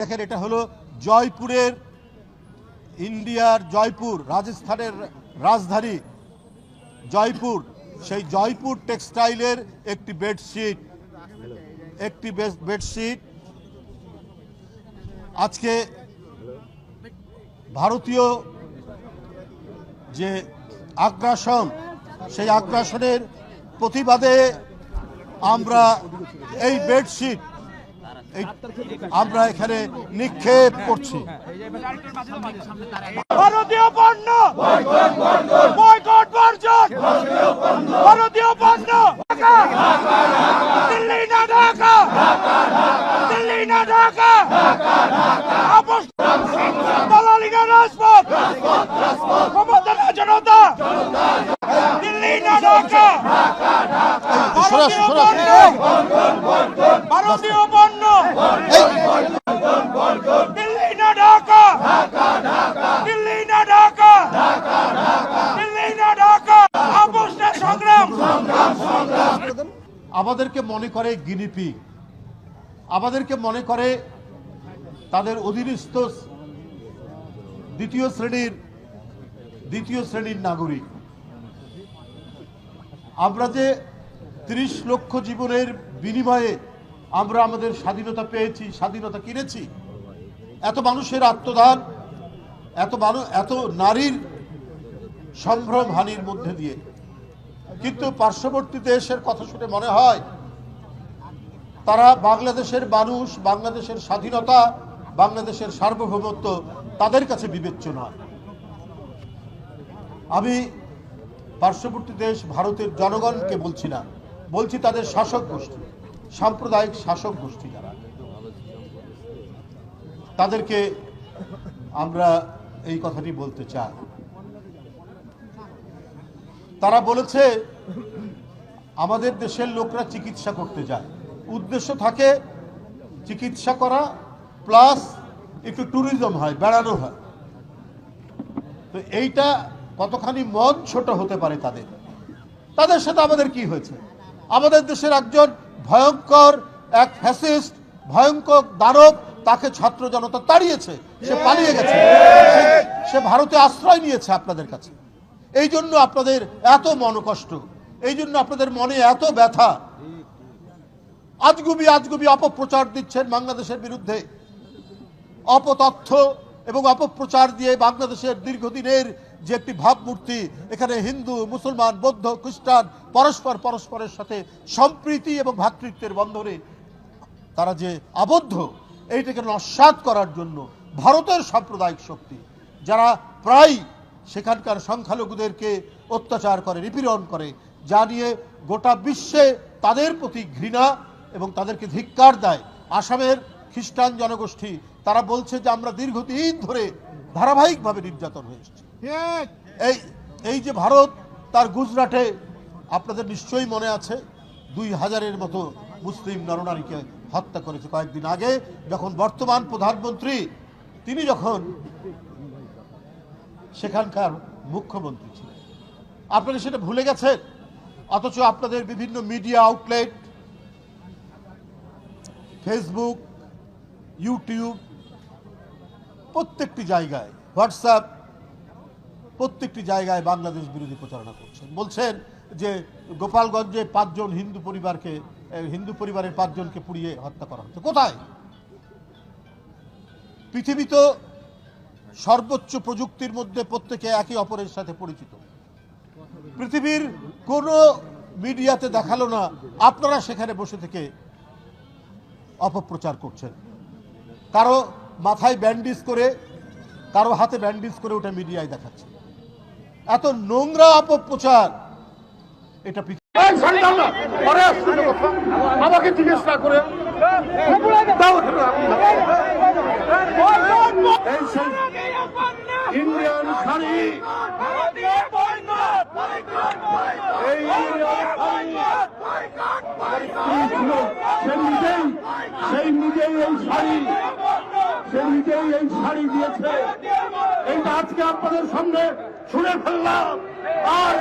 দেখেন, এটা হলো জয়পুরের ইন্ডিয়ার জয়পুর, রাজস্থানের রাজধানী জয়পুর। সেই জয়পুর টেক্সটাইলের একটি বেডশিট একটি বেডশিট। আজকে ভারতীয় যে আগ্রাসন, সেই আগ্রাসনের প্রতিবাদে আমরা এই বেডশিট আমরা এখানে নিক্ষেপ করছি ভারতীয় পণ্য বর্জন ভারতীয় পণ্য দিল্লি না ঢাকা দিল্লি না ঢাকা আপোষ দালালি না রাজপথ ক্ষমতা না জনতা দিল্লি না ঢাকা সরে আসো, আমাদেরকে মনে করে গিনিপি আমাদেরকে মনে করে তাদের অধীনস্থ দ্বিতীয় শ্রেণির দ্বিতীয় শ্রেণির নাগরিক। আমরা যে ত্রিশ লক্ষ জীবনের বিনিময়ে আমরা আমাদের স্বাধীনতা পেয়েছি, স্বাধীনতা কিনেছি। এত মানুষের আত্মদান, এত মানুষ এত নারীর সম্ভ্রম হানির মধ্যে দিয়ে। কিন্তু পার্শ্ববর্তী দেশের কথা শুনে মনে হয়, তারা বাংলাদেশের মানুষ, বাংলাদেশের স্বাধীনতা, বাংলাদেশের সার্বভৌমত্ব তাদের কাছে বিবেচ্য নয়। আমি পার্শ্ববর্তী দেশ ভারতের জনগণকে বলছি না। বলছি তাদের শাসক গোষ্ঠী, সাম্প্রদায়িক শাসক গোষ্ঠী যারা। তাদেরকে আমরা এই কথাটি বলতে চাই। তারা বলেছে, আমাদের দেশের লোকরা চিকিৎসা করতে যায়। উদ্দেশ্য থাকে চিকিৎসা করা, প্লাস একটু ট্যুরিজম হয়, বেড়ানো হয়। তো এইটা কতখানি মন ছোট হতে পারে তাদের? তাদের সাথে আমাদের কি হয়েছে? আমাদের দেশের একজন ভয়ঙ্কর এক ফ্যাসিস্ট, ভয়ঙ্কর দানব তাকে ছাত্র জনতা তাড়িয়েছে। সে পালিয়ে গেছে। সে- ভারতে আশ্রয় নিয়েছে আপনাদের কাছে। এই জন্য আপনাদের এত মনকষ্ট, এই জন্য আপনাদের মনে এত ব্যথা। আজগুবি আজগুবি অপপ্রচার দিচ্ছেন বাংলাদেশের বিরুদ্ধে। অপতথ্য এবং অপপ্রচার দিয়ে বাংলাদেশের দীর্ঘদিনের যে একটি ভাবমূর্তি, এখানে হিন্দু, মুসলমান, বৌদ্ধ, খ্রিস্টান, পরস্পর পরস্পরের সাথে সম্প্রীতি এবং ভ্রাতৃত্বের বন্ধনে তারা যে আবদ্ধ, এইটাকে নস্বাত করার জন্য ভারতের সাম্প্রদায়িক শক্তি, যারা প্রায় সেখানকার সংখ্যালঘুদেরকে অত্যাচার করে, নিপীড়ন করে যা নিয়ে গোটা বিশ্বে তাদের প্রতি ঘৃণা এবং তাদেরকে ধিক্কার দেয়। আসামের খ্রিস্টান জনগোষ্ঠী তারা বলছে যে আমরা দীর্ঘদিন ধরে ধারাবাহিকভাবে নির্যাতন হয়ে এসেছি। এই এই যে ভারত তার গুজরাটে আপনাদের নিশ্চয়ই মনে আছে দুই হাজারের মতো মুসলিম নরনারীকে হত্যা করেছে কয়েকদিন আগে যখন বর্তমান প্রধানমন্ত্রী তিনি যখন সেখানকার মুখ্যমন্ত্রী ছিলেন। আপনারা সেটা ভুলে গেছেন? অথচ আপনাদের বিভিন্ন মিডিয়া আউটলেট ফেসবুক ইউটিউব প্রত্যেকটি জায়গায় হোয়াটসঅ্যাপ প্রত্যেকটি জায়গায় বাংলাদেশ বিরোধী প্রচারণা করছেন। বলছেন যে গোপালগঞ্জে পাঁচজন হিন্দু পরিবারকে হিন্দু পরিবারের পাঁচজনকে পুড়িয়ে হত্যা করা হচ্ছে। কোথায়? পৃথিবী তো সর্বোচ্চ প্রযুক্তির মধ্যে প্রত্যেকে একে অপরের সাথে পরিচিত। পৃথিবীর কোনো মিডিয়াতে দেখাল না, আপনারা সেখানে বসে থেকে অপপ্রচার করছেন। কারও মাথায় ব্যান্ডেজ করে, কারও হাতে ব্যান্ডেজ করে ওটা মিডিয়ায় দেখাচ্ছে। এত নোংরা অপপ্রচার, এটা জিজ্ঞেস করে। সেই নিজেই এই শাড়ি। সে এই শাড়ি দিয়েছে। এইটা আজকে আপনাদের সামনে শুনে ফেললাম। আর